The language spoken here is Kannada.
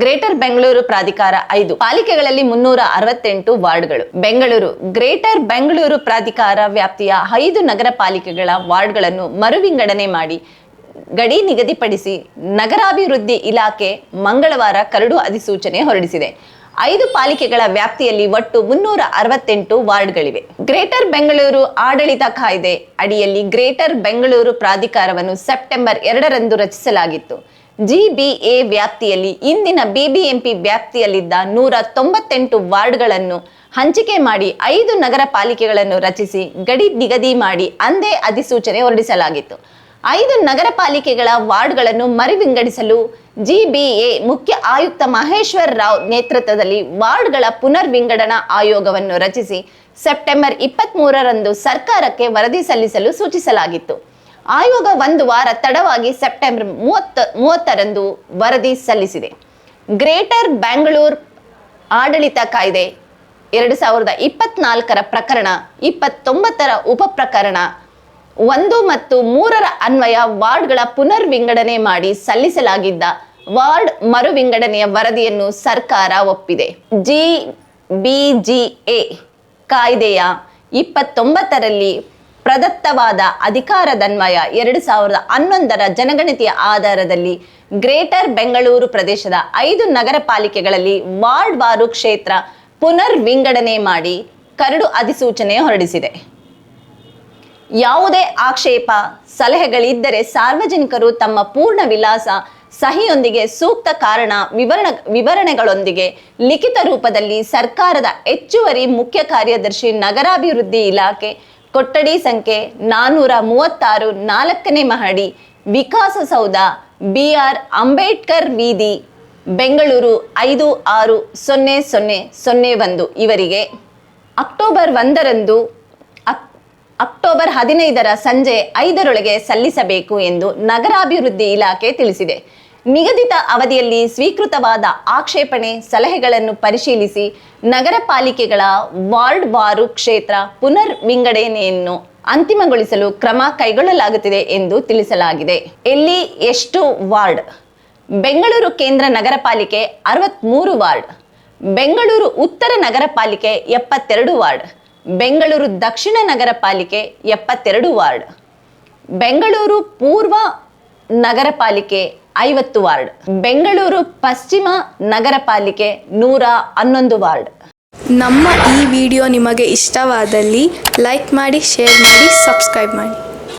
ಗ್ರೇಟರ್ ಬೆಂಗಳೂರು ಪ್ರಾಧಿಕಾರ ಐದು. ಪಾಲಿಕೆಗಳಲ್ಲಿ ಮುನ್ನೂರ ಅರವತ್ತೆಂಟು ವಾರ್ಡ್ಗಳು. ಬೆಂಗಳೂರು ಗ್ರೇಟರ್ ಬೆಂಗಳೂರು ಪ್ರಾಧಿಕಾರ ವ್ಯಾಪ್ತಿಯ ಐದು ನಗರ ಪಾಲಿಕೆಗಳ ವಾರ್ಡ್ಗಳನ್ನು ಮರುವಿಂಗಡಣೆ ಮಾಡಿ ಗಡಿ ನಿಗದಿಪಡಿಸಿ ನಗರಾಭಿವೃದ್ಧಿ ಇಲಾಖೆ ಮಂಗಳವಾರ ಕರಡು ಅಧಿಸೂಚನೆ ಹೊರಡಿಸಿದೆ. ಐದು ಪಾಲಿಕೆಗಳ ವ್ಯಾಪ್ತಿಯಲ್ಲಿ ಒಟ್ಟು ಮುನ್ನೂರ ಅರವತ್ತೆಂಟು ವಾರ್ಡ್ಗಳಿವೆ. ಗ್ರೇಟರ್ ಬೆಂಗಳೂರು ಆಡಳಿತ ಕಾಯ್ದೆ ಅಡಿಯಲ್ಲಿ ಗ್ರೇಟರ್ ಬೆಂಗಳೂರು ಪ್ರಾಧಿಕಾರವನ್ನು ಸೆಪ್ಟೆಂಬರ್ ಎರಡರಂದು ರಚಿಸಲಾಗಿತ್ತು. ಜಿಬಿಎ ವ್ಯಾಪ್ತಿಯಲ್ಲಿ, ಇಂದಿನ ಬಿಬಿಎಂಪಿ ವ್ಯಾಪ್ತಿಯಲ್ಲಿದ್ದ ನೂರ ತೊಂಬತ್ತೆಂಟು ವಾರ್ಡ್ಗಳನ್ನು ಹಂಚಿಕೆ ಮಾಡಿ ಐದು ನಗರ ಪಾಲಿಕೆಗಳನ್ನು ರಚಿಸಿ ಗಡಿ ನಿಗದಿ ಮಾಡಿ ಅಂದೇ ಅಧಿಸೂಚನೆ ಹೊರಡಿಸಲಾಗಿತ್ತು. ಐದು ನಗರ ಪಾಲಿಕೆಗಳ ವಾರ್ಡ್ಗಳನ್ನು ಮರುವಿಂಗಡಿಸಲು ಜಿಬಿಎ ಮುಖ್ಯ ಆಯುಕ್ತ ಮಹೇಶ್ವರ್ ರಾವ್ ನೇತೃತ್ವದಲ್ಲಿ ವಾರ್ಡ್ಗಳ ಪುನರ್ ವಿಂಗಡಣಾ ಆಯೋಗವನ್ನು ರಚಿಸಿ ಸೆಪ್ಟೆಂಬರ್ ಇಪ್ಪತ್ತ್ ಮೂರರಂದು ಸರ್ಕಾರಕ್ಕೆ ವರದಿ ಸಲ್ಲಿಸಲು ಸೂಚಿಸಲಾಗಿತ್ತು. ಆಯೋಗ ಒಂದು ವಾರ ತಡವಾಗಿ ಸೆಪ್ಟೆಂಬರ್ ಮೂವತ್ತ, ಮೂವತ್ತರಂದು ವರದಿ ಸಲ್ಲಿಸಿದೆ. ಗ್ರೇಟರ್ ಬ್ಯಾಂಗ್ಳೂರ್ ಆಡಳಿತ ಕಾಯ್ದೆ ಎರಡು ಸಾವಿರದ ಇಪ್ಪತ್ನಾಲ್ಕರ ಪ್ರಕರಣ, ಇಪ್ಪತ್ತೊಂಬತ್ತರ ಉಪ ಪ್ರಕರಣ, ಒಂದು ಮತ್ತು ಮೂರರ ಅನ್ವಯ ವಾರ್ಡ್ಗಳ ಪುನರ್ ವಿಂಗಡಣೆ ಮಾಡಿ ಸಲ್ಲಿಸಲಾಗಿದ್ದ ವಾರ್ಡ್ ಮರು ವಿಂಗಡಣೆಯ ವರದಿಯನ್ನು ಸರ್ಕಾರ ಒಪ್ಪಿದೆ. ಜಿ ಬಿಜಿಎ ಕಾಯ್ದೆಯ ಇಪ್ಪತ್ತೊಂಬತ್ತರಲ್ಲಿ ಪ್ರದತ್ತವಾದ ಅಧಿಕಾರದನ್ವಯ ಎರಡು ಸಾವಿರದ ಹನ್ನೊಂದರ ಜನಗಣತಿಯ ಆಧಾರದಲ್ಲಿ ಗ್ರೇಟರ್ ಬೆಂಗಳೂರು ಪ್ರದೇಶದ ಐದು ನಗರ ಪಾಲಿಕೆಗಳಲ್ಲಿ ವಾರ್ಡ್ ವಾರು ಕ್ಷೇತ್ರ ಪುನರ್ ವಿಂಗಡಣೆ ಮಾಡಿ ಕರಡು ಅಧಿಸೂಚನೆ ಹೊರಡಿಸಿದೆ. ಯಾವುದೇ ಆಕ್ಷೇಪ, ಸಲಹೆಗಳಿದ್ದರೆ ಸಾರ್ವಜನಿಕರು ತಮ್ಮ ಪೂರ್ಣ ವಿಳಾಸ, ಸಹಿಯೊಂದಿಗೆ ಸೂಕ್ತ ಕಾರಣ ವಿವರಣ, ವಿವರಣೆಗಳೊಂದಿಗೆ ಲಿಖಿತ ರೂಪದಲ್ಲಿ ಸರ್ಕಾರದ ಹೆಚ್ಚುವರಿ ಮುಖ್ಯ ಕಾರ್ಯದರ್ಶಿ ನಗರಾಭಿವೃದ್ಧಿ ಇಲಾಖೆ ಕೊಠಡಿ ಸಂಖ್ಯೆ ನಾನ್ನೂರ ಮೂವತ್ತಾರು ನಾಲ್ಕನೇ ಮಹಡಿ ವಿಕಾಸಸೌಧ ಬಿ ಆರ್ ಅಂಬೇಡ್ಕರ್ ಬೀದಿ ಬೆಂಗಳೂರು ಐದು ಆರು ಸೊನ್ನೆ ಸೊನ್ನೆ ಸೊನ್ನೆ ಒಂದು ಇವರಿಗೆ. ಅಕ್ಟೋಬರ್ ಒಂದರಂದು ಅಕ್- ಅಕ್ಟೋಬರ್ ಹದಿನೈದರ ಸಂಜೆ ಐದರೊಳಗೆ ಸಲ್ಲಿಸಬೇಕು ಎಂದು ನಗರಾಭಿವೃದ್ಧಿ ಇಲಾಖೆ ತಿಳಿಸಿದೆ. ನಿಗದಿತ ಅವಧಿಯಲ್ಲಿ ಸ್ವೀಕೃತವಾದ ಆಕ್ಷೇಪಣೆ ಸಲಹೆಗಳನ್ನು ಪರಿಶೀಲಿಸಿ ನಗರ ಪಾಲಿಕೆಗಳ ವಾರ್ಡ್ ವಾರು ಕ್ಷೇತ್ರ ಪುನರ್ ವಿಂಗಡಣೆಯನ್ನು ಅಂತಿಮಗೊಳಿಸಲು ಕ್ರಮ ಕೈಗೊಳ್ಳಲಾಗುತ್ತಿದೆ ಎಂದು ತಿಳಿಸಲಾಗಿದೆ. ಎಲ್ಲಿ ಎಷ್ಟು ವಾರ್ಡ್? ಬೆಂಗಳೂರು ಕೇಂದ್ರ ನಗರ ಪಾಲಿಕೆ ಅರವತ್ಮೂರು ವಾರ್ಡ್. ಬೆಂಗಳೂರು ಉತ್ತರ ನಗರ ಪಾಲಿಕೆ ಎಪ್ಪತ್ತೆರಡು ವಾರ್ಡ್. ಬೆಂಗಳೂರು ದಕ್ಷಿಣ ನಗರ ಪಾಲಿಕೆ ಎಪ್ಪತ್ತೆರಡು ವಾರ್ಡ್. ಬೆಂಗಳೂರು ಪೂರ್ವ ನಗರ ಪಾಲಿಕೆ ಐವತ್ತು ವಾರ್ಡ್. ಬೆಂಗಳೂರು ಪಶ್ಚಿಮ ನಗರ ಪಾಲಿಕೆ ನೂರ ಹನ್ನೊಂದು ವಾರ್ಡ್. ನಮ್ಮ ಈ ವಿಡಿಯೋ ನಿಮಗೆ ಇಷ್ಟವಾದಲ್ಲಿ ಲೈಕ್ ಮಾಡಿ, ಶೇರ್ ಮಾಡಿ, ಸಬ್ಸ್ಕ್ರೈಬ್ ಮಾಡಿ.